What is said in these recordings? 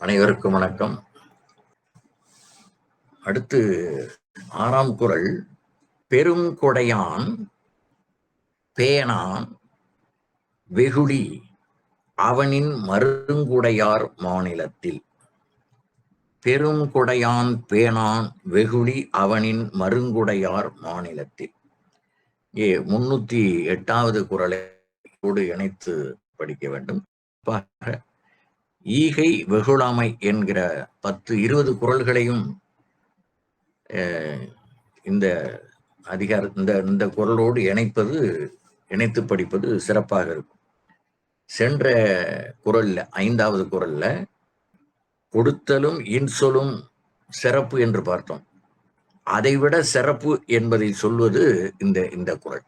அனைவருக்கும் வணக்கம். அடுத்து ஆறாம் குரல் பெரும் கொடையான் பேனான் வெகுளி அவனின் மருங்குடையார் மாநிலத்தில். பெரும் கொடையான் பேனான் வெகுளி அவனின் மருங்குடையார் மாநிலத்தில். ஏ முன்னூத்தி எட்டாவது குரலோடு இணைத்து படிக்க வேண்டும். ஈகை வெகுளாமை என்கிற பத்து இருபது குரல்களையும் இந்த அதிகார இந்த இந்த குரலோடு இணைப்பது இணைத்து படிப்பது சிறப்பாக இருக்கும். சென்ற குரல்ல ஐந்தாவது குரல்ல கொடுத்தலும் இன்சொலும் சிறப்பு என்று பார்த்தோம். அதைவிட சிறப்பு என்பதை சொல்வது இந்த இந்த குரல்.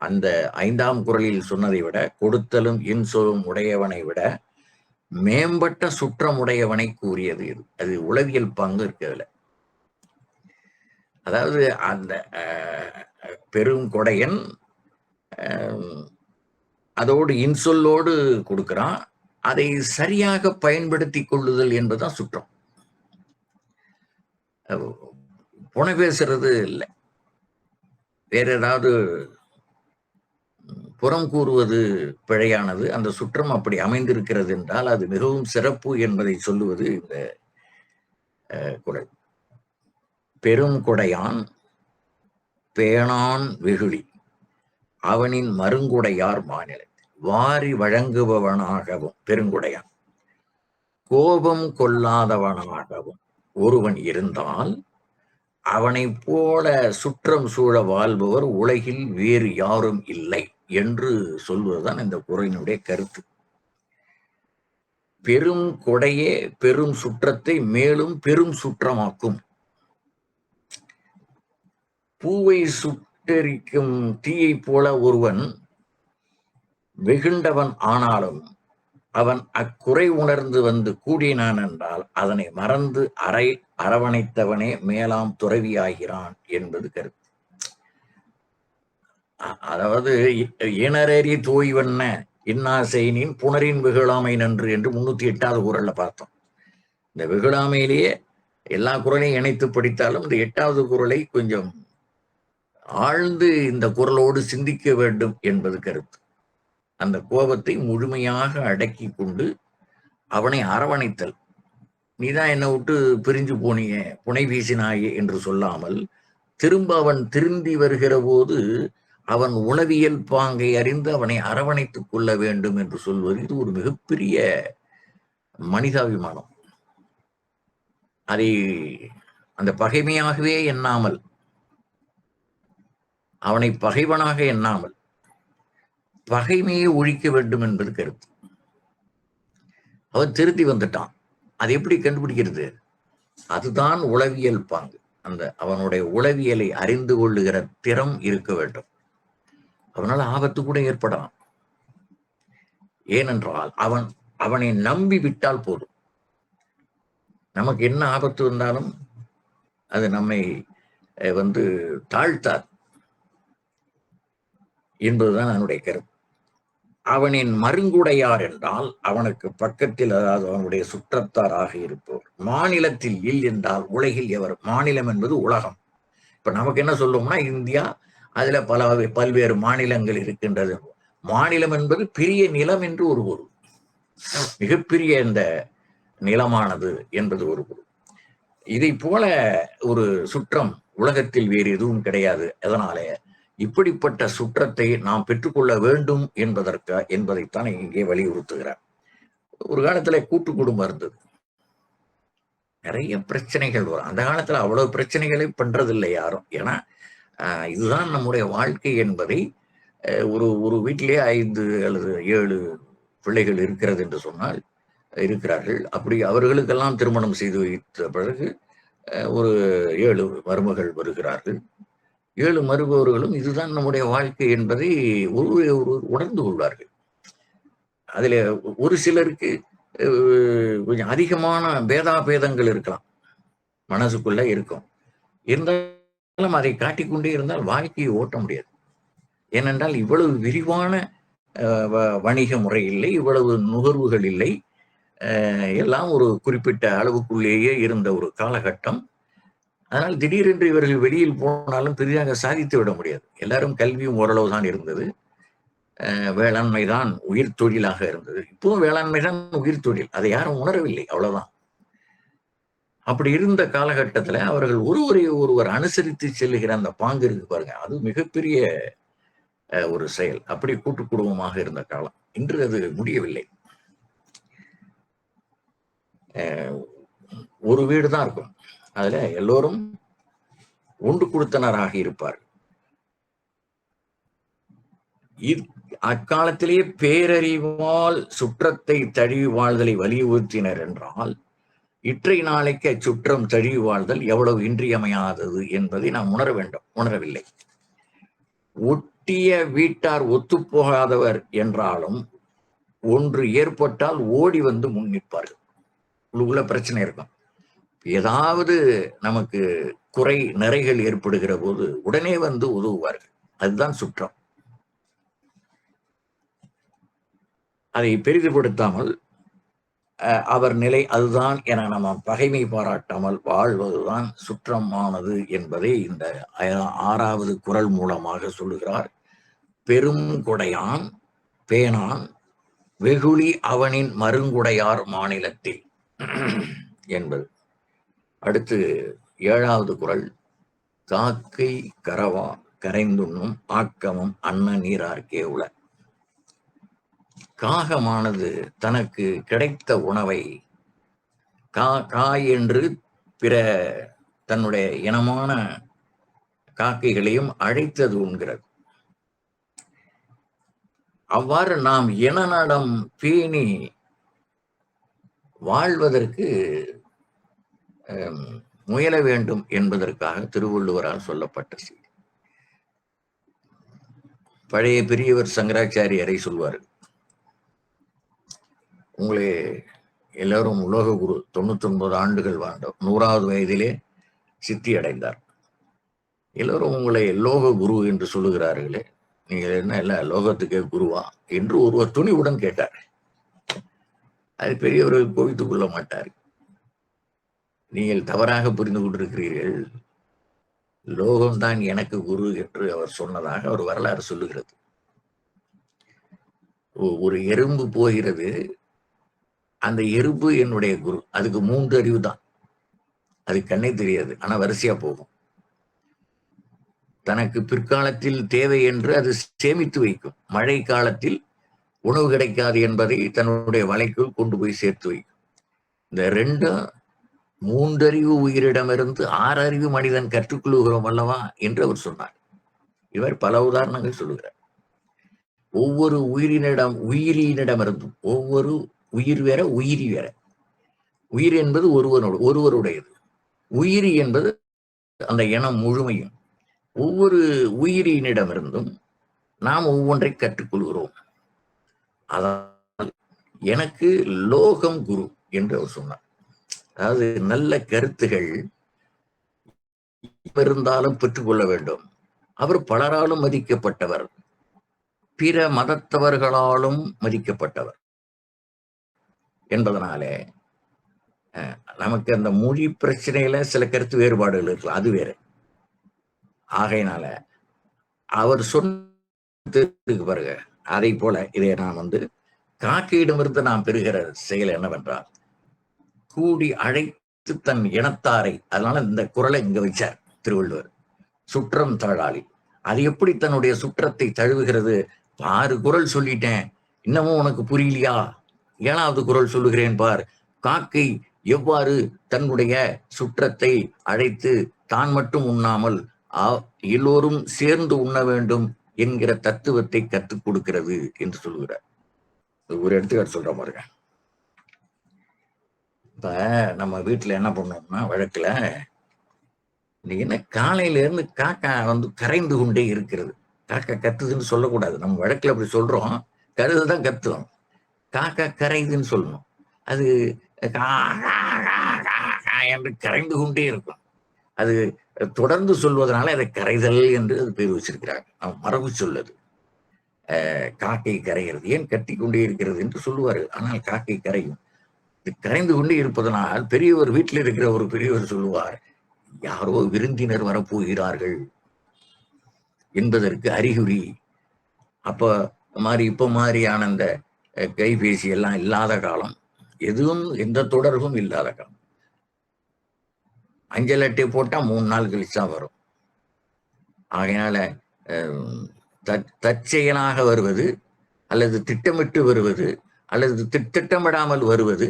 அந்த ஐந்தாம் குரலில் சொன்னதை விட கொடுத்தலும் இன்சொலும் உடையவனை விட மேம்பட்ட சுற்றமுடையவனை கூறியது இது. அது உளவியல் பங்கு இருக்கு அதுல. அதாவது அந்த பெரும் கொடையன் அதோடு இன்சொல்லோடு கொடுக்கிறான். அதை சரியாக பயன்படுத்தி கொள்ளுதல் என்பதுதான் சுற்றம். புனை பேசுறது இல்லை. வேற ஏதாவது புறம் கூறுவது பிழையானது. அந்த சுற்றம் அப்படி அமைந்திருக்கிறது என்றால் அது மிகவும் சிறப்பு என்பதை சொல்லுவது இந்த குடல் பெரும் குடையான் பேணான் வெகுளி. அவனின் மருங்குடையார் மாநிலத்தில் வாரி வழங்குபவனாகவும் பெருங்குடையான் கோபம் கொள்ளாதவனாகவும் ஒருவன் இருந்தால் அவனைப் போல சுற்றம் சூழ வாழ்பவர் உலகில் வேறு யாரும் இல்லை. என்று சொல்வதுதான் இந்த குறையினுடைய கருத்து. பெரும் கொடையே பெரும் சுற்றத்தை மேலும் பெரும் சுற்றமாக்கும். பூவை சுட்டரிக்கும் தீயை போல ஒருவன் வெகுண்டவன் ஆனாலும் அவன் அக்குறை உணர்ந்து வந்து கூடினான் என்றால் அதனை மறந்து அறை அரவணைத்தவனே மேலாம் துறவியாகிறான் என்பது கருத்து. அதாவது இனரறி தோய்வண்ண இன்னா செய்னின் புனரின் வெகுளாமை நன்று என்று முன்னூத்தி எட்டாவது குரல்ல பார்த்தோம். இந்த வெகுளாமையிலேயே எல்லா குரலையும் இணைத்து படித்தாலும் இந்த எட்டாவது குரலை கொஞ்சம் ஆழ்ந்து இந்த குரலோடு சிந்திக்க வேண்டும் என்பது கருத்து. அந்த கோபத்தை முழுமையாக அடக்கி கொண்டு அவனை அரவணைத்தல். நீதான் என்னை விட்டு பிரிஞ்சு போனிய புனை வீசினாயே என்று சொல்லாமல் திரும்ப அவன் திருந்தி வருகிற போது அவன் உளவியல் பாங்கை அறிந்து அவனை அரவணைத்துக் கொள்ள வேண்டும் என்று சொல்வது இது ஒரு மிகப்பெரிய மனிதாபிமானம். அதை அந்த பகைமையாகவே எண்ணாமல் அவனை பகைவனாக எண்ணாமல் பகைமையை ஒழிக்க வேண்டும் என்பது கருத்து. அவன் திருத்தி வந்துட்டான். அது எப்படி கண்டுபிடிக்கிறது? அதுதான் உளவியல் பாங்கு. அந்த அவனுடைய உளவியலை அறிந்து கொள்ளுகிற திறம் இருக்க வேண்டும். அவனால் ஆபத்து கூட ஏற்படலாம். ஏனென்றால் அவன் அவனை நம்பி விட்டால் போதும். நமக்கு என்ன ஆபத்து வந்தாலும் அது நம்மை வந்து தாழ்த்தார் என்பதுதான் அவனுடைய கருத்து. அவனின் மருங்குடையார் என்றால் அவனுக்கு பக்கத்தில் அதாவது அவனுடைய சுற்றத்தாராக இருப்பவர். மாநிலத்தில் இல் என்றால் உலகில் எவர்? மாநிலம் என்பது உலகம். இப்ப நமக்கு என்ன சொல்லுவோம்னா இந்தியா அதுல பல பல்வேறு மாநிலங்கள் இருக்கின்றது. மாநிலம் என்பது பெரிய நிலம் என்று ஒரு பொருள். மிகப்பெரிய இந்த நிலமானது என்பது ஒரு பொருள். இதை போல ஒரு சுற்றம் உலகத்தில் வேறு எதுவும் கிடையாது. அதனாலே இப்படிப்பட்ட சுற்றத்தை நாம் பெற்றுக்கொள்ள வேண்டும் என்பதற்கு என்பதைத்தான் இங்கே வலியுறுத்துகிறார். ஒரு காலத்துல கூட்டு குடும்பம் இருந்தது. நிறைய பிரச்சனைகள் வரும். அந்த காலத்துல அவ்வளவு பிரச்சனைகளை பண்றதில்லை யாரும். ஏன்னா இதுதான் நம்முடைய வாழ்க்கை என்பதை ஒரு ஒரு வீட்டிலே ஐந்து அல்லது ஏழு பிள்ளைகள் இருக்கிறது என்று சொன்னால் இருக்கிறார்கள். அப்படி அவர்களுக்கெல்லாம் திருமணம் செய்து வைத்த பிறகு ஒரு ஏழு மருமகள் வருகிறார்கள். ஏழு மருபவர்களும் இதுதான் நம்முடைய வாழ்க்கை என்பதை ஒருவரை ஒருவர் உணர்ந்து கொள்வார்கள். அதில் ஒரு சிலருக்கு கொஞ்சம் அதிகமான பேதாபேதங்கள் இருக்கலாம். மனசுக்குள்ள இருக்கும். இருந்தாலும் அதை காட்டிக்கொண்டே இருந்தால் வாழ்க்கையை ஓட்ட முடியாது. ஏனென்றால் இவ்வளவு விரிவான வணிக முறை இல்லை இவ்வளவு நுகர்வுகள் இல்லை. எல்லாம் ஒரு குறிப்பிட்ட அளவுக்குள்ளேயே இருந்த ஒரு காலகட்டம். அதனால் திடீரென்று இவர்கள் வெளியில் போனாலும் பெரிதாக சாதித்து விட முடியாது. எல்லாரும் கல்வியும் ஓரளவு தான் இருந்தது. வேளாண்மை தான் உயிர் தொழிலாக இருந்தது. இப்பவும் வேளாண்மை தான் உயிர் தொழில். அதை யாரும் உணரவில்லை. அவ்வளவுதான். அப்படி இருந்த காலகட்டத்துல அவர்கள் ஒருவரை ஒருவர் அனுசரித்து செல்லுகிற அந்த பாங்கு இருக்கு பாருங்க. அது மிகப்பெரிய அஹ், ஒரு செயல். அப்படி கூட்டு குடும்பமாக இருந்த காலம். இன்று அது முடியவில்லை. அஹ், ஒரு வீடு தான் இருக்கும். அதுல எல்லோரும் ஒன்று கொடுத்தனராக இருப்பார் அக்காலத்திலேயே பேரறிவால் சுற்றத்தை தழுவி வாழ்தலை வலியுறுத்தினர் என்றால் இற்றை நாளைக்கு அச்சுற்றம் தழுவி வாழ்தல் எவ்வளவு இன்றியமையாதது என்பதை நாம் உணர வேண்டும் உணரவில்லை. ஒட்டிய வீட்டார் ஒத்துப்போகாதவர் என்றாலும் ஒன்று ஏற்பட்டால் ஓடி வந்து முன் நிற்பார்கள். உள்ளுக்குள்ள பிரச்சனை இருக்கும். ஏதாவது நமக்கு குறை நிறைகள் ஏற்படுகிற போது உடனே வந்து உதவுவார்கள். அதுதான் சுற்றம். அதை பெரிதுபடுத்தாமல் அவர் நிலை அதுதான் என நம்ம பகைமை பாராட்டாமல் வாழ்வதுதான் சுற்றமானது என்பதை இந்த ஆறாவது குறள் மூலமாக சொல்லுகிறார். பெரும் கொடையான் பேனான் வெகுளி அவனின் மருங்குடையார் மாநிலத்தில் என்பது. அடுத்து ஏழாவது குறள் காக்கை கரவா கரைந்துண்ணும் ஆக்கமும் அன்ன நீரார்க்கே உள. காகமானது தனக்கு கிடைத்த உணவை. கா காய் என்று பிற தன்னுடைய இனமான காக்கைகளையும் அழைத்தது உண்கிறது. அவ்வாறு நாம் இனநடம் பேணி வாழ்வதற்கு முயல வேண்டும் என்பதற்காக திருவள்ளுவரால் சொல்லப்பட்ட செய்தி பழைய பெரியவர் சங்கராச்சாரியரை சொல்வார் உங்களே எல்லாரும் உலக குரு தொண்ணூத்தி ஒன்பது ஆண்டுகள் வாழ்ந்தோம் நூறாவது வயதிலே சித்தி அடைந்தார் எல்லோரும் உங்களை லோக குரு என்று சொல்லுகிறார்களே. நீங்கள் என்ன இல்ல லோகத்துக்கே குருவா? என்று ஒருவர் துணிவுடன் கேட்டார். அது பெரியவர்கள் கோவித்துக் கொள்ள மாட்டார் நீங்கள் தவறாக புரிந்து கொண்டிருக்கிறீர்கள். லோகம்தான் எனக்கு குரு என்று அவர் சொன்னதாக அவர் வரலாறு சொல்லுகிறது. ஒ- ஒரு எறும்பு போகிறது அந்த எறும்பு என்னுடைய குரு. அதுக்கு மூன்று அறிவு தான். அது கண்ணே தெரியாது. ஆனா வரிசையா போகும். தனக்கு பிற்காலத்தில் தேவை என்று அது சேமித்து வைக்கும். மழை காலத்தில் உணவு கிடைக்காது என்பதை தன்னுடைய வலைக்குள் கொண்டு போய் சேர்த்து வைக்கும். இந்த ரெண்டும் மூன்றறிவு உயிரிடமிருந்து ஆறறிவு மனிதன் கற்றுக்கொள்ளுகிறோம் அல்லவா என்று அவர் சொன்னார். இவர் பல உதாரணங்கள் சொல்லுகிறார். ஒவ்வொரு உயிரினிடம் உயிரினிடமிருந்தும் ஒவ்வொரு உயிர் வேற உயிரி வேற. உயிர் என்பது ஒருவனோடு ஒருவருடையது. உயிரி என்பது அந்த இனம் முழுமையும். ஒவ்வொரு உயிரினிடமிருந்தும் நாம் ஒவ்வொன்றை கற்றுக்கொள்கிறோம். அதாவது எனக்கு லோகம் குரு என்று அவர் சொன்னார். அதாவது நல்ல கருத்துகள் இருந்தாலும் பெற்றுக்கொள்ள வேண்டும். அவர் பலராலும் மதிக்கப்பட்டவர். பிற மதத்தவர்களாலும் மதிக்கப்பட்டவர். என்பதனாலே அஹ், நமக்கு அந்த மொழி பிரச்சனையில சில கருத்து வேறுபாடுகள் இருக்கலாம் அது வேற. ஆகையினால அவர் சொன்னதுக்கு பாருங்க அதை போல இதை நான் வந்து காக்கையிடமிருந்து நாம் பெறுகிற செயல் என்னவென்றால் கூடி அழைத்து தன் இனத்தாரை அதனால இந்த குரலை இங்க வச்சார் திருவள்ளுவர் சுற்றம் தழாளி அது எப்படி தன்னுடைய சுற்றத்தை தழுவுகிறது? ஆறு குரல் சொல்லிட்டேன். இன்னமும் உனக்கு புரியலையா? ஏழாவது குரல் சொல்லுகிறேன் பார். காக்கை எவ்வாறு தன்னுடைய சுற்றத்தை அழைத்து தான் மட்டும் உண்ணாமல் எல்லோரும் சேர்ந்து உண்ண வேண்டும் என்கிற தத்துவத்தை கற்றுக் கொடுக்கிறது என்று சொல்லுகிறார். ஒரு எடுத்துக்காட்டு சொல்ற பாருங்க. இப்ப நம்ம வீட்டுல என்ன பண்ணோம்னா வழக்குல என்ன காலையில இருந்து காக்கா வந்து கரைந்து கொண்டே இருக்கிறது. காக்கா கத்துதுன்னு சொல்லக்கூடாது. நம்ம வழக்குல அப்படி சொல்றோம். கருதுதான் கத்துவோம் காக்கா கரைதுன்னு சொல்லணும் அது கா, என்று கரைந்து கொண்டே இருக்கும். அது தொடர்ந்து சொல்வதனால அதை கரைதல் என்று அது பேர் வச்சிருக்கிறார் மரபு சொல்லது. காக்கை கரைகிறது. ஏன் கட்டி கொண்டே இருக்கிறது என்று சொல்லுவார்கள் ஆனால் காக்கை கரையும். கரைந்து கொண்டே இருப்பதனால் பெரியவர் வீட்டில் இருக்கிற ஒரு பெரியவர் சொல்லுவார் யாரோ விருந்தினர் வரப்போகிறார்கள் என்பதற்கு அறிகுறி. அப்ப மாதிரி இப்ப மாதிரியான அந்த கைபேசி எல்லாம் இல்லாத காலம். எதுவும் எந்த தொடர்பும் இல்லாத காலம். அஞ்சல் அட்டை போட்டா மூணு நாள் கழிச்சா வரும். ஆகையினால தற்செயலாக வருவது அல்லது திட்டமிட்டு வருவது அல்லது திட்டமிடாமல் வருவது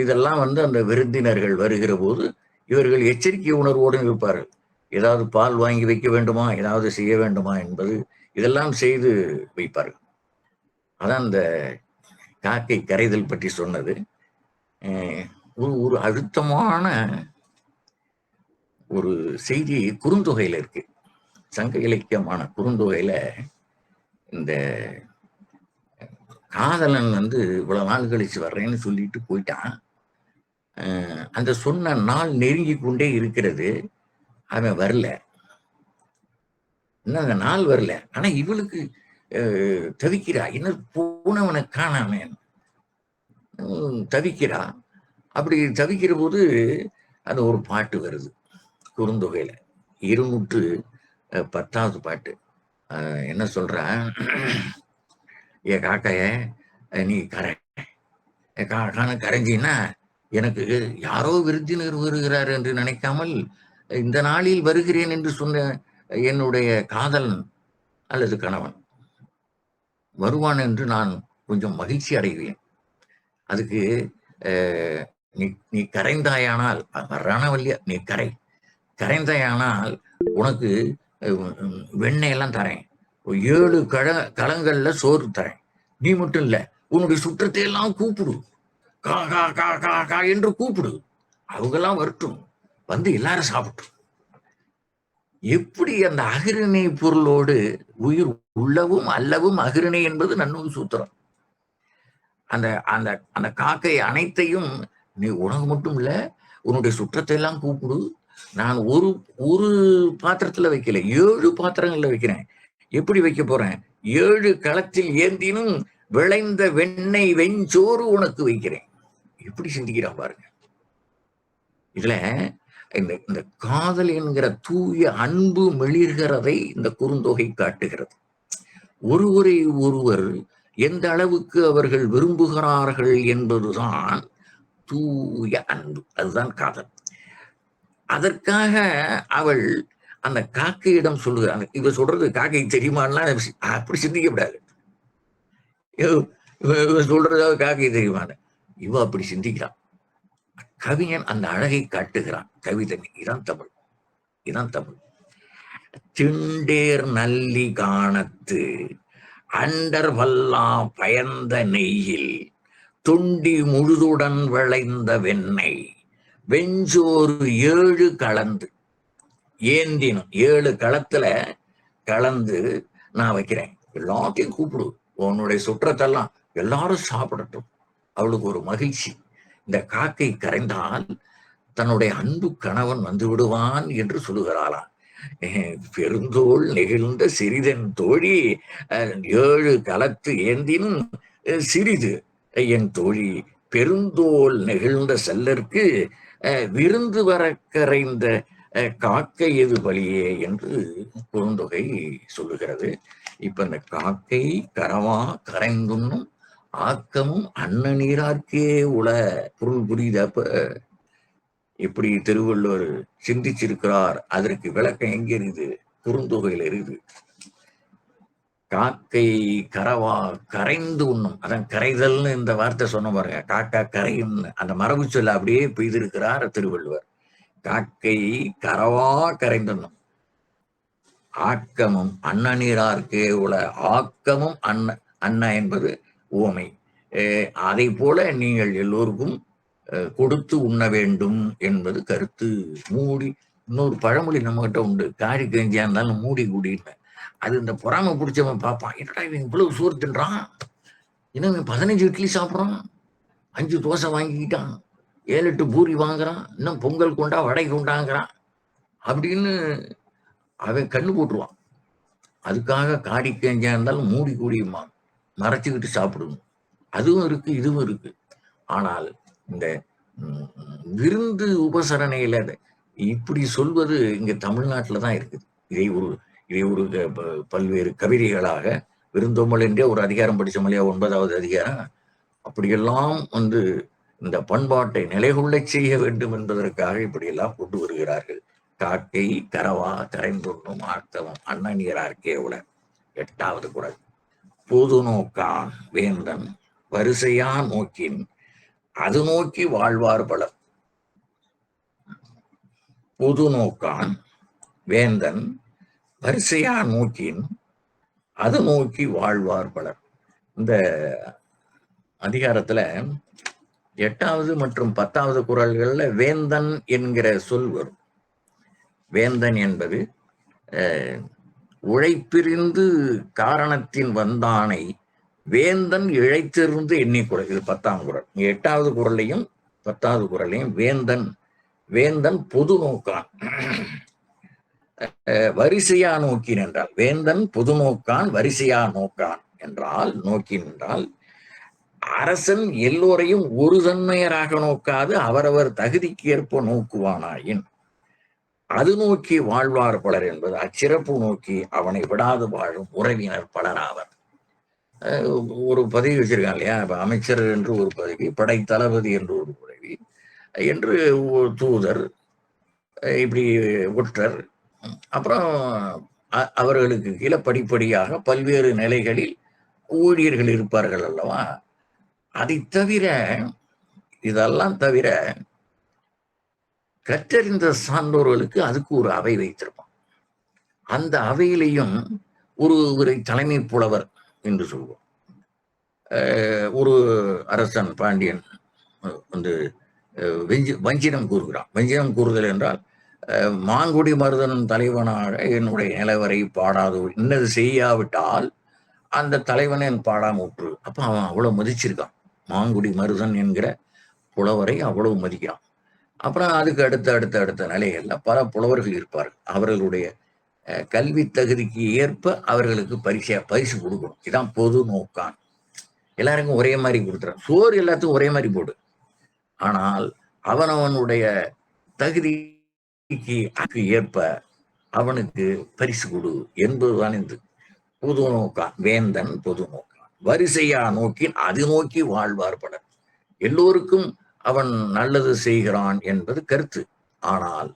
இதெல்லாம் வந்து அந்த விருந்தினர்கள் வருகிற போது இவர்கள் எச்சரிக்கை உணர்வோடு இருப்பார்கள். ஏதாவது பால் வாங்கி வைக்க வேண்டுமா? ஏதாவது செய்ய வேண்டுமா? என்பது இதெல்லாம் செய்து வைப்பார்கள். அதான் அந்த காக்கை கரைதல் பற்றி சொன்னது. அஹ் ஒரு ஒரு அழுத்தமான ஒரு செய்தி குறுந்தொகையில இருக்கு. சங்க இலக்கியமான குறுந்தொகையில இந்த காதலன் வந்து இவ்வளவு நாள் கழிச்சு வர்றேன்னு சொல்லிட்டு போயிட்டான். அந்த சொன்ன நாள் நெருங்கி கொண்டே இருக்கிறது. அவன் வரல. இன்னும் அந்த நாள் வரல. ஆனா இவளுக்கு தவிக்கிறா என்ன போனவனை காணாமே. தவிக்கிறா அப்படி தவிக்கிற போது அது ஒரு பாட்டு வருது. குறுந்தொகையில. இருநூற்று பத்தாவது பாட்டு. என்ன சொல்ற? என் காக்கைய நீ கரை. காண கரைஞ்சின்னா எனக்கு யாரோ விருந்தினர் வருகிறார் என்று நினைக்காமல் இந்த நாளில் வருகிறேன் என்று சொன்ன என்னுடைய காதலன் அல்லது கணவன் வருவான் என்று நான் கொஞ்சம் மகிழ்ச்சி அடைவேன். அதுக்கு நீ நீ கரைந்தாயானால் வர்றானா நீ கரை. கரைந்தாயானால் உனக்கு வெண்ணெயெல்லாம் வெண்ணெய் எல்லாம் தரேன். ஏழு கழ களங்கள்ல சோறு தரேன். நீ மட்டும் இல்ல உன்னுடைய சுற்றத்தை எல்லாம் கூப்பிடு. கா கா கா கா கா என்று கூப்பிடு. அவங்கெல்லாம் வரட்டும். வந்து எல்லாரும் சாப்பிட்டும். எப்படி அந்த அகிரிணை பொருளோடு உயிர் உள்ளவும் அல்லவும் அகிரிணை என்பது நன்னூல் சூத்திரம். அந்த அந்த அந்த காக்கை அனைத்தையும் நீ உனக்கு மட்டும் இல்ல உன்னுடைய சுற்றத்தை எல்லாம் கூப்பிடு. நான் ஒரு ஒரு பாத்திரத்துல வைக்கல ஏழு பாத்திரங்கள்ல வைக்கிறேன். எப்படி வைக்க போறேன்? ஏழு களத்தில் ஏந்தினும் விளைந்த வெண்ணெய் வெஞ்சோறு உனக்கு வைக்கிறேன். எப்படி சிந்திக்கிறான் பாருங்க. இதுல இந்த இந்த காதல் என்கிற தூய அன்பு மெளிர்கிறதை இந்த குறுந்தொகை காட்டுகிறது. ஒருவரை ஒருவர் எந்த அளவுக்கு அவர்கள் விரும்புகிறார்கள் என்பதுதான் தூய அன்பு. அதுதான் காதல். அதற்காக அவள் அந்த காக்கையிடம் சொல்லுகிறான். இவ சொல்றது காக்கை தெரியுமான்னா அப்படி சிந்திக்க கூடாது. இவ- சொல்றது காக்கை தெரியுமான்னு. இவ அப்படி சிந்திக்கிறான். கவிஞன் அந்த அழகை காட்டுகிறான். கவிதை இதான் தமிழ். இதான் தமிழ். திண்டேர் நல்லி காணத்து அண்டர் வல்லா பயந்த நெய்யில் துண்டி முழுதுடன் விளைந்த வெண்ணெய் வெஞ்சோறு ஏழு கலந்து ஏந்தினும் ஏழு களத்துல கலந்து நான் வைக்கிறேன். எல்லாத்தையும் கூப்பிடு. உன்னுடைய சுற்றத்தெல்லாம் எல்லாரும் சாப்பிடட்டும். அவளுக்கு ஒரு மகிழ்ச்சி. இந்த காக்கை கரைந்தால் தன்னுடைய அன்பு கணவன் வந்து விடுவான் என்று சொல்லுகிறாளாம். பெருந்தோல் பெருந்தோள் நெகிழ்ந்த சிறிதன் தோழி அஹ் ஏழு கலத்து ஏந்தினும் சிறிது. என் தோழி பெருந்தோல் நெகிழ்ந்த செல்லற்கு அஹ் விருந்து வர கரைந்த அஹ் காக்கை எது பலியே என்று குறுந்தொகை சொல்லுகிறது. இப்ப இந்த காக்கை கரவா கரைந்துண்ணும் ஆக்கமும் அன்ன நீரார்க்கே உள பொருள் புரியுது அப்ப எப்படி திருவள்ளுவர் சிந்திச்சிருக்கிறார். அதற்கு விளக்கம் எங்க இருக்குது குறுந்தொகையில இருக்குது. காக்கை கரவா கரைந்து உண்ணும். அதான் கரைதல்னு இந்த வார்த்தை சொன்ன பாருங்க. காக்கா கரையும் அந்த மரபு சொல்ல அப்படியே பெய்திருக்கிறார் திருவள்ளுவர். காக்கை கரவா கரைந்துண்ணும் ஆக்கமும் அன்ன நீரார்க்கே உள. ஆக்கமும் அன்ன அண்ணா என்பது உவமை. அதை போல நீங்கள் எல்லோருக்கும் கொடுத்து உண்ண வேண்டும் என்பது கருத்து. மூடி இன்னொரு பழமொழி நம்மகிட்ட உண்டு. காரி கஞ்சியா இருந்தாலும் மூடி கூடின்னு. அது இந்த பொறாமை பிடிச்சவன் பார்ப்பான். என்னடா இவன் இவ்வளவு சோறு தின்றான்? இன்னும் பதினஞ்சு இட்லி சாப்பிட்றான்? அஞ்சு தோசை வாங்கிக்கிட்டான். ஏழு எட்டு பூரி வாங்குறான். இன்னும் பொங்கல் கொண்டா வடை கொண்டாங்கிறான். அப்படின்னு அவன் கண்ணு போட்டுருவான். அதுக்காக காடி கஞ்சியா இருந்தாலும் மூடி கூடியுமா மறைச்சிக்கிட்டு சாப்பிடுவோம். அதுவும் இருக்கு இதுவும் இருக்கு. ஆனால் இந்த விருந்து உபசரணையில இப்படி சொல்வது இங்க தமிழ்நாட்டில் தான் இருக்குது. இதை ஒரு இதை ஒரு ப- பல்வேறு கவிதைகளாக விருந்தோமல் என்றே ஒரு அதிகாரம் படிச்சோம் இல்லையா? ஒன்பதாவது அதிகாரம். அப்படியெல்லாம் வந்து இந்த பண்பாட்டை நிலைகொள்ளச் செய்ய வேண்டும் என்பதற்காக இப்படியெல்லாம் கொண்டு வருகிறார்கள். காக்கை கரவா கரைந்துண்ணும் ஆர்த்தவம் அண்ணனியரார்க்கே உல எட்டாவது குரல். பொது நோக்கான் வேந்தன் வரிசையா நோக்கின் அது நோக்கி வாழ்வார் பலர். பொது நோக்கான் வேந்தன் வரிசையா நோக்கின் அது நோக்கி வாழ்வார் பலர். இந்த அதிகாரத்துல எட்டாவது மற்றும் பத்தாவது குரல்கள்ல வேந்தன் என்கிற சொல் வரும். வேந்தன் என்பது உழைப்பிரிந்து காரணத்தின் வந்தானை வேந்தன் இழைத்திருந்து எண்ணிக்குறள் இது பத்தாம் குரல். எட்டாவது குரலையும் பத்தாவது குரலையும் வேந்தன் வேந்தன் பொது நோக்கான். அஹ், வரிசையா நோக்கின் என்றால் வேந்தன் பொது நோக்கான் வரிசையா நோக்கான் என்றால் நோக்கி நின்றால் அரசன் எல்லோரையும் ஒரு தன்மையராக நோக்காது அவரவர் தகுதிக்கு ஏற்ப நோக்குவானாயின். அது நோக்கி வாழ்வார் பலர் என்பது அச்சிறப்பு நோக்கி அவனை விடாது வாழும் உறவினர் பலராவர் அஹ் ஒரு பதவி வச்சிருக்காங்க இல்லையா? இப்ப அமைச்சர் என்று ஒரு பதவி படை தளபதி என்று ஒரு பதவி என்று தூதர் இப்படி ஒற்றர் அப்புறம் அ- அவர்களுக்கு கீழே படிப்படியாக பல்வேறு நிலைகளில் ஊழியர்கள் இருப்பார்கள் அல்லவா? அதை தவிர இதெல்லாம் தவிர கற்றறிந்த சான்றோர்களுக்கு அதுக்கு ஒரு அவை வைத்திருப்பான். அந்த அவையிலையும் ஒரு இவரை தலைமை புலவர் என்று சொல்வோம். ஒரு அரசன் பாண்டியன் வந்து வெஞ்சி வஞ்சினம் கூறுகிறான். வஞ்சினம் கூறுதல் என்றால் மாங்குடி மருதனும் தலைவனாக என்னுடைய நிலவரை பாடாது இன்னது செய்யாவிட்டால் அந்த தலைவனை பாடாம விட்டுரு அப்ப அவன் அவ்வளவு மதிச்சிருக்கான். மாங்குடி மருதன் என்கிற புலவரை அவ்வளவு மதிக்கிறான். அப்புறம் அதுக்கு அடுத்த அடுத்த அடுத்த நிலைகள்ல பல புலவர்கள் இருப்பார்கள். அவர்களுடைய அஹ், கல்வி தகுதிக்கு ஏற்ப அவர்களுக்கு பரிசு பரிசு கொடுக்கணும். இதான் பொது நோக்கான். எல்லாருக்கும் ஒரே மாதிரி கொடுத்துறான். சோறு எல்லாத்துக்கும் ஒரே மாதிரி போடு. ஆனால் அவனவனுடைய தகுதிக்கு அதுக்கு ஏற்ப அவனுக்கு பரிசு கொடு என்பதுதான் இந்த பொது நோக்கான். வேந்தன் பொது நோக்கான். வரிசையா நோக்கின் அது நோக்கி வாழ்வார் பலர். எல்லோருக்கும் அவன் நல்லது செய்கிறான் என்பது கருத்து. ஆனால்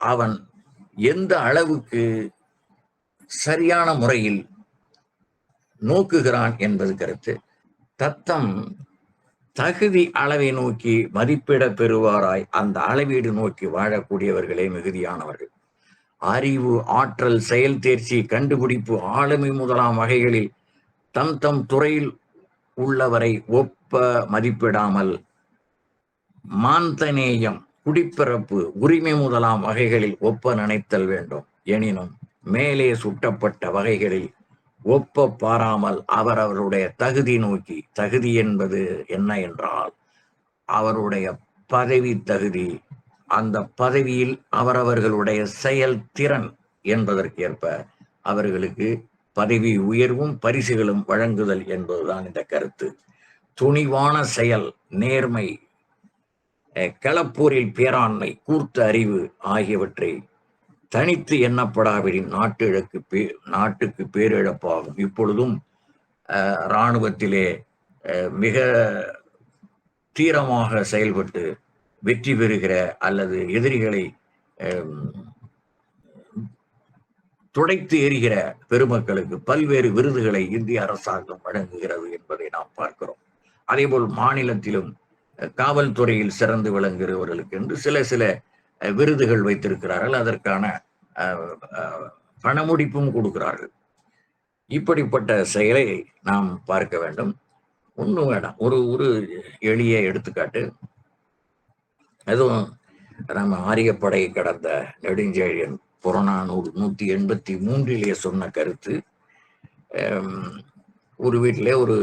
அவன் எந்த அளவுக்கு சரியான முறையில் நோக்குகிறான் என்பது கருத்து. தத்தம் தகுதி அளவை நோக்கி மதிப்பிட பெறுவாராய் அந்த அளவீடு நோக்கி வாழக்கூடியவர்களே மிகுதியானவர்கள். அறிவு ஆற்றல் செயல் தேர்ச்சி கண்டுபிடிப்பு ஆளுமை முதலாம் வகைகளில் தம் தம் துறையில் உள்ளவரை ஒப்ப மதிப்பிடாமல் மாந்தநேயம் குடிப்பிறப்பு உரிமை முதலாம் வகைகளில் ஒப்ப நினைத்தல் வேண்டும். எனினும் மேலே சுட்டப்பட்ட வகைகளில் ஒப்ப பாராமல் அவரவருடைய தகுதி நோக்கி தகுதி என்பது என்ன என்றால் அவருடைய பதவி தகுதி அந்த பதவியில் அவரவர்களுடைய செயல்திறன் என்பதற்கேற்ப அவர்களுக்கு பதவி உயர்வும் பரிசுகளும் வழங்குதல் என்பதுதான் இந்த கருத்து. துணிவான செயல் நேர்மை களப்போரில் பேராண்மை கூர்த்த அறிவு ஆகியவற்றை தனித்து எண்ணப்படாவிடின் நாட்டிழக்கு பே நாட்டுக்கு பேரிழப்பாகும். இப்பொழுதும் அஹ், இராணுவத்திலே அஹ், மிக தீரமாக செயல்பட்டு வெற்றி பெறுகிற அல்லது எதிரிகளை அஹ், துடைத்து எறிகிற பெருமக்களுக்கு பல்வேறு விருதுகளை இந்திய அரசாங்கம் வழங்குகிறது என்பதை நாம் பார்க்கிறோம். அதேபோல் மாநிலத்திலும் காவல்துறையில் சிறந்து விளங்குகிறவர்களுக்கு என்று சில சில விருதுகள் வைத்திருக்கிறார்கள். அதற்கான பணமுடிப்பும் கொடுக்கிறார்கள். இப்படிப்பட்ட செயலை நாம் பார்க்க வேண்டும். ஒன்றும் வேண்டாம் ஒரு ஒரு எளிய எடுத்துக்காட்டு. அதுவும் நம்ம ஆரியப்படையை கடந்த நெடுஞ்செழியன் புறநானூறு நூத்தி எண்பத்தி மூன்றிலே சொன்ன கருத்து. ஒரு வீட்டிலே ஒரு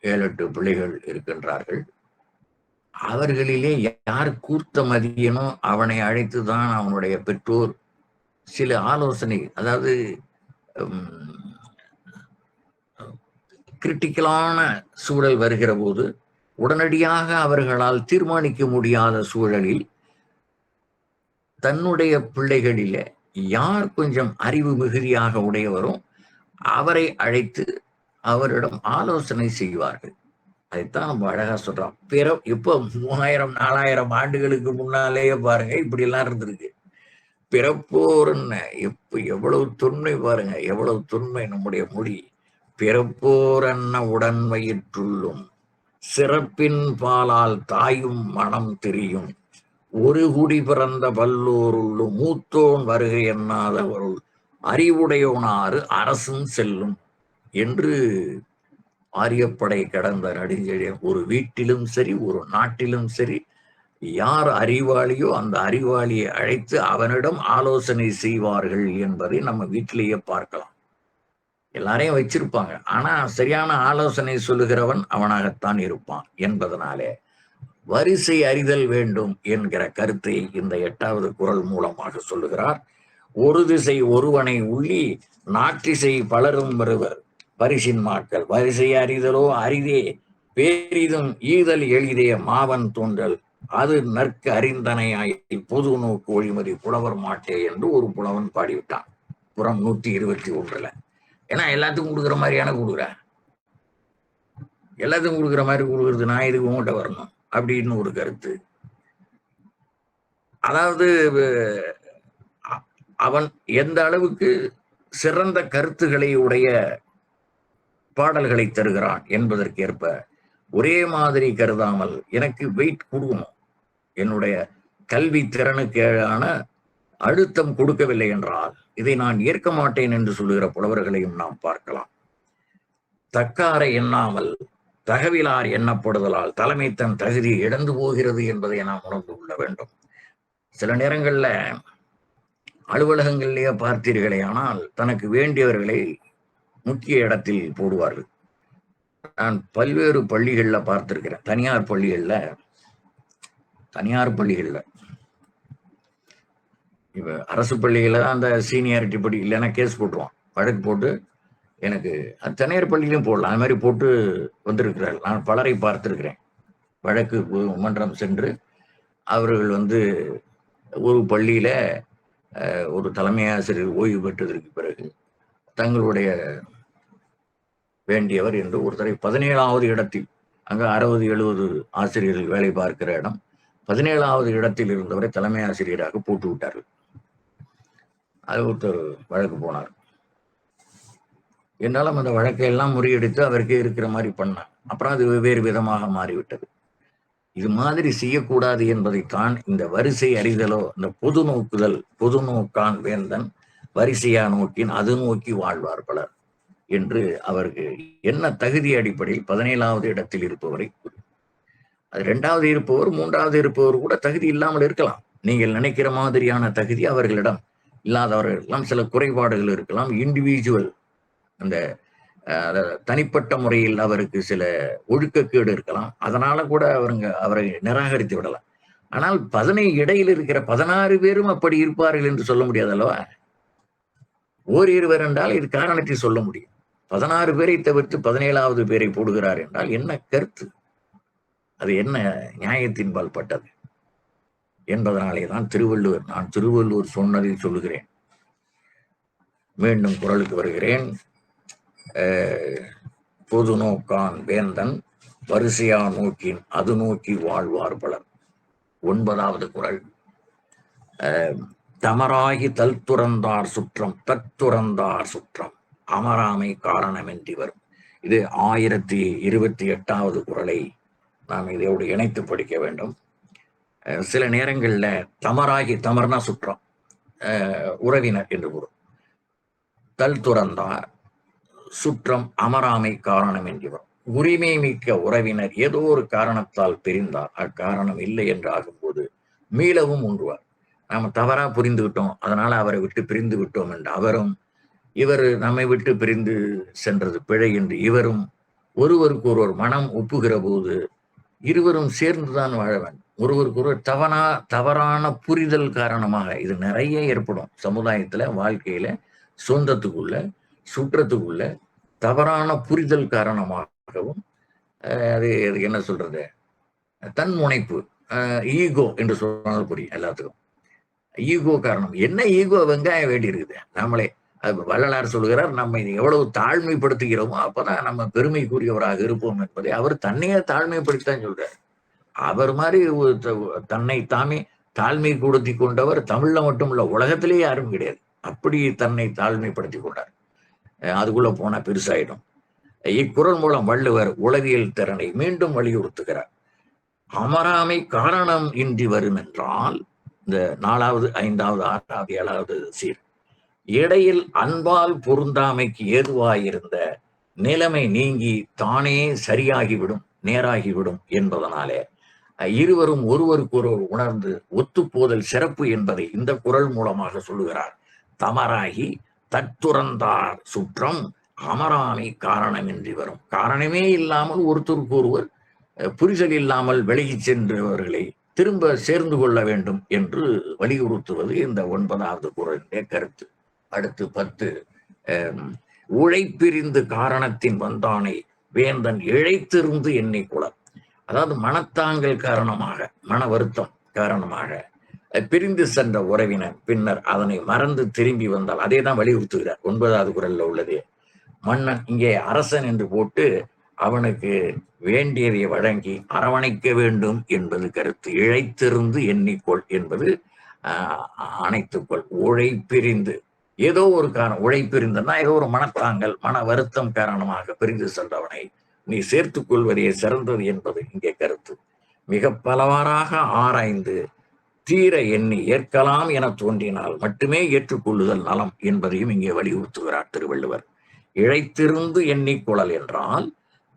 ஏழு எட்டு பிள்ளைகள் இருக்கின்றார்கள். அவர்களிலே யார் கூர்த்த மதியனோ அவனை அழைத்து தான் அவனுடைய பெற்றோர். சில ஆலோசனை அதாவது கிரிட்டிக்கலான சூழல் வருகிற போது உடனடியாக அவர்களால் தீர்மானிக்க முடியாத சூழலில் தன்னுடைய பிள்ளைகளில யார் கொஞ்சம் அறிவு மிகுதியாக உடையவரும் அவரை அழைத்து அவரிடம் ஆலோசனை செய்வார்கள். அதைத்தான் நம்ம அழகா சொல்றோம். பிற இப்போ மூவாயிரம் நாலாயிரம் ஆண்டுகளுக்கு முன்னாலேயே பாருங்க இப்படி எல்லாம் இருந்திருக்கு. பிறப்போர்ன்னு எப்ப எவ்வளவு தொன்மை பாருங்க எவ்வளவு தொன்மை நம்முடைய மொழி. பிறப்போர் என்ன உடன்மையிற்றுள்ளும் சிறப்பின் பாலால் தாயும் மனம் தெரியும். ஒரு குடி பிறந்த பல்லோருள்ளும் மூத்தோன் வருகை எண்ணாதவருள் அறிவுடையோனாறு அரசும் செல்லும் என்று ஆரியப்படை கடந்த நெடுஞ்செழியன். ஒரு வீட்டிலும் சரி ஒரு நாட்டிலும் சரி யார் அறிவாளியோ அந்த அறிவாளியை அழைத்து அவனிடம் ஆலோசனை செய்வார்கள் என்பதை நம்ம வீட்டிலேயே பார்க்கலாம். எல்லாரையும் வச்சிருப்பாங்க. ஆனா சரியான ஆலோசனை சொல்லுகிறவன் அவனாகத்தான் இருப்பான் என்பதனாலே வரிசை அறிதல் வேண்டும் என்கிற கருத்தை இந்த எட்டாவது குரல் மூலமாக சொல்லுகிறார். ஒரு திசை ஒருவனை உள்ளி நாட்டிசை பலரும் வருவர். பரிசின் மாக்கள் வரிசை அறிதலோ அரிதே. பேரிதும் ஈதல் எளிதே மாவன் தோன்றல் அது நற்க அறிந்தனையாய் பொது நோக்கு ஒழிமதி புலவர் மாட்டே என்று ஒரு புலவன் பாடிவிட்டான். புறம் நூத்தி இருபத்தி ஒன்றுல. ஏன்னா எல்லாத்துக்கும் கொடுக்குற மாதிரியான கொடுக்குற. எல்லாத்துக்கும் கொடுக்குற மாதிரி கொடுக்குறது நான் இதுக்கு உங்கள்கிட்ட வரணும்? அப்படின்னு ஒரு கருத்து. அதாவது அவன் எந்த அளவுக்கு சிறந்த கருத்துக்களை உடைய பாடல்களை தருகிறான் என்பதற்கேற்ப ஒரே மாதிரி கருதாமல் எனக்கு வெயிட் கொடுக்கணும் என்னுடைய கல்வி திறனுக்கான அழுத்தம் கொடுக்கவில்லை என்றால் இதை நான் ஏற்க மாட்டேன் என்று சொல்லுகிற புலவர்களையும் நாம் பார்க்கலாம். தக்காரை எண்ணாமல் தகவிலார் எண்ணப்படுதலால் தலைமை தன் தகுதியை இழந்து போகிறது என்பதை நாம் உணர்ந்து கொள்ள வேண்டும். சில நேரங்கள்ல அலுவலகங்களிலேயே பார்த்தீர்களே ஆனால் தனக்கு வேண்டியவர்களை முக்கிய இடத்தில் போடுவார்கள். நான் பல்வேறு பள்ளிகளில் பார்த்துருக்கிறேன். தனியார் பள்ளிகளில் தனியார் பள்ளிகளில். இப்போ அரசு பள்ளிகளில் தான் அந்த சீனியாரிட்டி படி இல்லைன்னா கேஸ் போட்டுருவான். வழக்கு போட்டு எனக்கு அது தனியார் பள்ளியிலும் போடலாம். அது மாதிரி போட்டு வந்திருக்கிறார். நான் பலரை பார்த்துருக்கிறேன். வழக்கு மன்றம் சென்று அவர்கள் வந்து ஒரு பள்ளியில் ஒரு தலைமை ஆசிரியர் ஓய்வு பெற்றதற்கு பிறகு தங்களுடைய வேண்டியவர் என்று ஒருத்தரை பதினேழாவது இடத்தில் அங்க அறுபது எழுபது ஆசிரியர்கள் வேலை பார்க்கிற இடம் பதினேழாவது இடத்தில் இருந்தவரை தலைமை ஆசிரியராக போட்டு விட்டார்கள். அது ஒருத்தர் வழக்கு போனார். என்னாலும் அந்த வழக்கை எல்லாம் முறியடித்து அவருக்கே இருக்கிற மாதிரி பண்ணார். அப்புறம் அது வெவ்வேறு விதமாக மாறிவிட்டது. இது மாதிரி செய்யக்கூடாது என்பதைத்தான் இந்த வரிசை அறிதலோ இந்த பொது நோக்குதல் பொது நோக்கான் வேந்தன் வரிசையா நோக்கின் அது நோக்கி வாழ்வார் பலர். என்று அவருக்கு என்ன தகுதி அடிப்படையில் பதினேழாவது இடத்தில் இருப்பவரை அது இரண்டாவது இருப்பவர் மூன்றாவது இருப்பவர் கூட தகுதி இல்லாமல் இருக்கலாம். நீங்கள் நினைக்கிற மாதிரியான தகுதி அவர்களிடம் இல்லாதவர்கள் இருக்கலாம். சில குறைபாடுகள் இருக்கலாம். இண்டிவிஜுவல் அந்த தனிப்பட்ட முறையில் அவருக்கு சில ஒழுக்கக்கேடு இருக்கலாம். அதனால கூட அவருங்க அவரை நிராகரித்து விடலாம். ஆனால் பதினை இடையில் இருக்கிற பதினாறு பேரும் அப்படி இருப்பார்கள் என்று சொல்ல முடியாது அல்லவா ஓரிருவர் என்றால் இது காரணத்தை சொல்ல முடியும். பதினாறு பேரை தவிர்த்து பதினேழாவது பேரை போடுகிறார் என்றால் என்ன கருத்து? அது என்ன நியாயத்தின்பால் பட்டது? என்பதனாலே தான் திருவள்ளுவர் நான் திருவள்ளுவர் சொன்னதை சொல்லுகிறேன். மீண்டும் குரலுக்கு வருகிறேன். பொது நோக்கான் வேந்தன் வரிசையா நோக்கின் அது நோக்கி வாழ்வார் பலர். ஒன்பதாவது குரல். தமராகி தல் துறந்தார் சுற்றம் தத்துறந்தார் சுற்றம். அமராமை காரணமின்றி வரும் இது ஆயிரத்தி இருபத்தி எட்டாவது குரலை நாம் இதோடு இணைத்து படிக்க வேண்டும். அஹ், சில நேரங்களில் தமராகி தமர்னா சுற்றம். உறவினர் என்று கூறும். தல் துறந்தார் சுற்றம் அமராமை காரணம் என்கிறோம் உரிமை மிக்க உறவினர் ஏதோ ஒரு காரணத்தால் பிரிந்தார். அக்காரணம் இல்லை என்று ஆகும்போது மீளவும் உண்டுவார். நாம தவறா புரிந்து அதனால அவரை விட்டு பிரிந்து விட்டோம் என்று அவரும் இவர் நம்மை விட்டு பிரிந்து சென்றது பிழை என்று இவரும் ஒருவருக்கு ஒருவர் மனம் ஒப்புகிற போது இருவரும் சேர்ந்துதான் வாழ வேண்டும். ஒருவருக்கு ஒருவர் தவறா தவறான புரிதல் காரணமாக இது நிறைய ஏற்படும். சமுதாயத்துல வாழ்க்கையில சொந்தத்துக்குள்ள சுற்றத்துக்குள்ள தவறான புரிதல் காரணமாகவும் அது என்ன சொல்றது? தன் முனைப்பு ஈகோ என்று சொன்னால் புரியும் எல்லாத்துக்கும். ஈகோ காரணம். என்ன ஈகோ? வெங்காயம் வேண்டி இருக்குது நாமளே அது வள்ளலார் சொல்கிறார் நம்மை எவ்வளவு தாழ்மைப்படுத்துகிறோமோ அப்பதான் நம்ம பெருமைக்குரியவராக இருப்போம் என்பதை அவர் தன்னையே தாழ்மைப்படுத்தித்தான் சொல்றார். அவர் மாதிரி ஒரு தன்னை தாமே தாழ்மை கொடுத்தி கொண்டவர் தமிழ்ல மட்டும் இல்ல உலகத்திலேயே யாரும் கிடையாது. அப்படி தன்னை தாழ்மைப்படுத்தி கொண்டார். அஹ் அதுக்குள்ள போனா பெருசாயிடும். இக்குரல் மூலம் வள்ளுவர் உளவியல் திறனை மீண்டும் வலியுறுத்துகிறார். அமராமை காரணம் இன்றி வரும் என்றால் இந்த நாலாவது ஐந்தாவது ஆறாவது ஏழாவது சீர். இடையில் அன்பால் பொருந்தாமைக்கு ஏதுவாயிருந்த நிலைமை நீங்கி தானே சரியாகிவிடும் நேராகிவிடும் என்பதனாலே இருவரும் ஒருவருக்கொருவர் உணர்ந்து ஒத்துப்போதல் சிறப்பு என்பதை இந்த குறள் மூலமாக சொல்லுகிறார். தமராகி தத்துறந்தார் சுற்றம் அமராமை காரணமின்றி வரும். காரணமே இல்லாமல் ஒருத்தருக்கு ஒருவர் அஹ், புரிதல் இல்லாமல் விலகிச் சென்றவர்களை திரும்ப சேர்ந்து கொள்ள வேண்டும் என்று வலியுறுத்துவது இந்த ஒன்பதாவது குறளுடைய கருத்து. அடுத்து பத்து உழைப்பிரிந்து காரணத்தின் வந்தானை வேந்தன் இழைத்திருந்து எண்ணெய் குளம் அதாவது மனத்தாங்கல் காரணமாக மன வருத்தம் காரணமாக பிரிந்து சென்ற உறவினர் பின்னர் அதனை மறந்து திரும்பி வந்தால் அதே தான் வலியுறுத்துகிறார். ஒன்பதாவது குரல்ல உள்ளது. மன்னன் இங்கே அரசன் என்று போட்டு அவனுக்கு வேண்டியதை வழங்கி அரவணைக்க வேண்டும் என்பது கருத்து. இழைத்திருந்து எண்ணிக்கொள் என்பது ஆஹ், அனைத்துக்கொள் உழைப்பிரிந்து ஏதோ ஒரு காரணம். உழைப்பிருந்தனா ஏதோ ஒரு மனத்தாங்கல் மன வருத்தம் காரணமாக பிரிந்து சென்றவனை நீ சேர்த்துக் கொள்வதே சிறந்தது என்பது இங்கே கருத்து. மிக பலவாறாக ஆராய்ந்து தீர எண்ணி ஏற்கலாம் என தோன்றினால் மட்டுமே ஏற்றுக்கொள்ளுதல் நலம் என்பதையும் இங்கே வலியுறுத்துகிறார் திருவள்ளுவர். இழைத்திருந்து எண்ணிக்கொள்ளல் என்றால்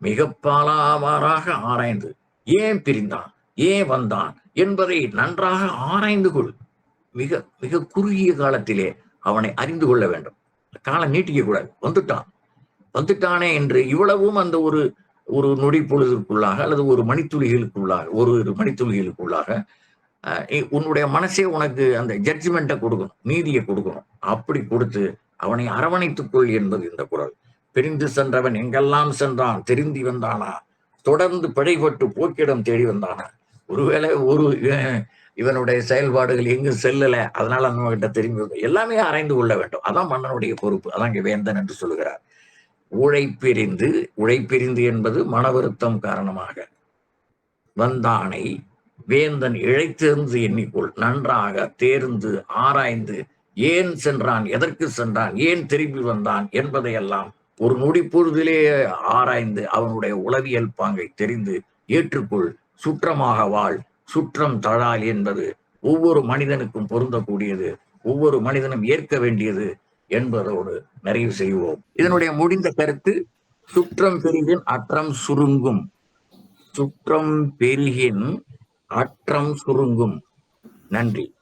மிக பலவாறாக ஆராய்ந்து ஏன் பிரிந்தான் ஏன் வந்தான் என்பதை நன்றாக ஆராய்ந்து கொள். மிக மிக குறுகிய காலத்திலே அவனை அறிந்து கொள்ள வேண்டும். காலம் நீட்டிக்க கூடாது. வந்துட்டான். வந்துட்டானே என்று இவ்வளவும் அந்த ஒரு ஒரு நொடி பொழுதுக்குள்ளாக அல்லது ஒரு மணித்துளிகளுக்குள்ளாக ஒரு ஒரு மணித்துளிகளுக்குள்ளாக உன்னுடைய மனசே உனக்கு அந்த ஜட்ஜ்மெண்ட்டை கொடுக்கணும். நீதியை கொடுக்கணும். அப்படி கொடுத்து அவனை அரவணைத்துக் கொள் என்பது இந்த குரல். பிரிந்து சென்றவன் எங்கெல்லாம் சென்றான்? தெரிந்து வந்தானா? தொடர்ந்து பிழைப்பட்டு போக்கிடம் தேடி வந்தானா? ஒருவேளை ஒரு இவனுடைய செயல்பாடுகள் எங்கும் செல்லல. அதனால நம்ம கிட்ட திரும்பி எல்லாமே ஆராய்ந்து கொள்ள வேண்டும். அதான் மன்னனுடைய பொறுப்பு. அதான் இங்கே வேந்தன் என்று சொல்கிறார் உழைப்பிரிந்து உழைப்பிரிந்து என்பது மன வருத்தம் காரணமாக. வந்தானை வேந்தன் இழைத்திருந்து எண்ணிக்கொள். நன்றாக தேர்ந்து ஆராய்ந்து ஏன் சென்றான் எதற்கு சென்றான் ஏன் திரும்பி வந்தான் என்பதையெல்லாம் ஒரு நொடி பொழுதிலே ஆராய்ந்து அவனுடைய உளவியல் பாங்கை தெரிந்து ஏற்றுக்கொள். சுற்றமாக வாழ். சுற்றம் தழால் என்பது ஒவ்வொரு மனிதனுக்கும் பொருந்தக்கூடியது ஒவ்வொரு மனிதனும் ஏற்க வேண்டியது என்பதோடு நிறைவு செய்வோம். இதனுடைய முடிந்த கருத்து சுற்றம் பெருகின் அற்றம் சுருங்கும். சுற்றம் பெருகின் அற்றம் சுருங்கும். நன்றி.